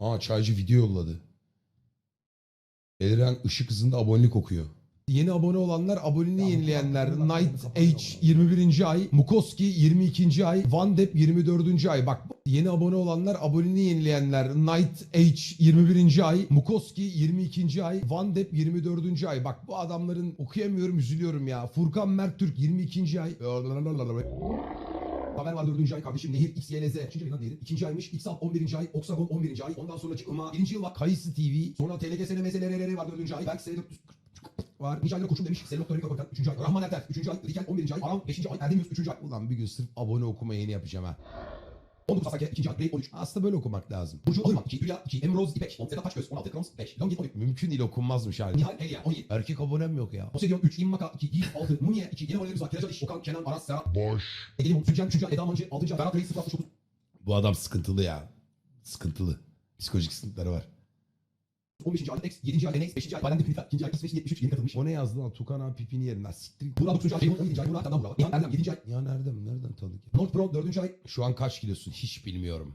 Aa çaycı video yolladı. Beliren ışık hızında abonelik okuyor. Yeni abone olanlar, aboneliğini yenileyenler. Night H 21. ay, Mukoski 22. ay, Van Depp 24. ay. Bak yeni abone olanlar, aboneliğini yenileyenler. Night H 21. ay, Mukoski 22. ay, Van Depp 24. ay. Bak bu adamların okuyamıyorum, üzülüyorum ya. Furkan Mert Türk 22. ay. Haber var 4. ay kardeşim Nehir XYLZ. Kaçıncı ay lan Nehir? 2. aymış. XAP 11. ay. Oksagon 11. ay. Ondan sonraki Ima 1. yıl var. Kayısı TV. Sonra TLGSN MSLRR var 4. ay. Belki S400 var. Nice ayda kurşun demiş. Selok Dönemi Kapakan 3. ay. Rahman Erter 3. ay. Rikel 11. ay. Aram 5. ay. Erdem Yus 3. ay. Ulan bir gün sırf abone okuma yayını yapacağım ha. 19 Asake 2. ay. Blade 13. Aslında böyle okumak lazım. Burcu Alırman 2. Hülya 2. Emroz İpek 10. Sedat Taşgöz 16. Kroms 5. Longin 13. Mümkün değil okunmazmış hali. Nihal Helya 17. Erkek abonem yok ya. Poseidon 3. İmmaka 2. Yiğit 6. Muniye 2. Yeni abonelerimiz var. Kiraz Aliş, Okan, Kenan, Aras, Serhat. Boş. Egelim 3. ay. 3. ay. Eda Mancı 6. ay. Ferhat Reis 069. Bu adam sıkıntılı ya. Sıkıntılı. Psikolojik sıkıntıları var. 15. ay X, 7. ay Enes, 5. ay Valende Pinita, 2. ay İsveç 73 yeni katılmış. O ne yazdı lan? Tukan abi pipini yerinden. Siktir. Burak 9. ay Ceyhun 17. ay Murat Adam Burak. Nihan Erdem 7. ay. Ya nereden nereden tanıdık? North Pro 4. ay. Şu an kaç kilosun hiç bilmiyorum.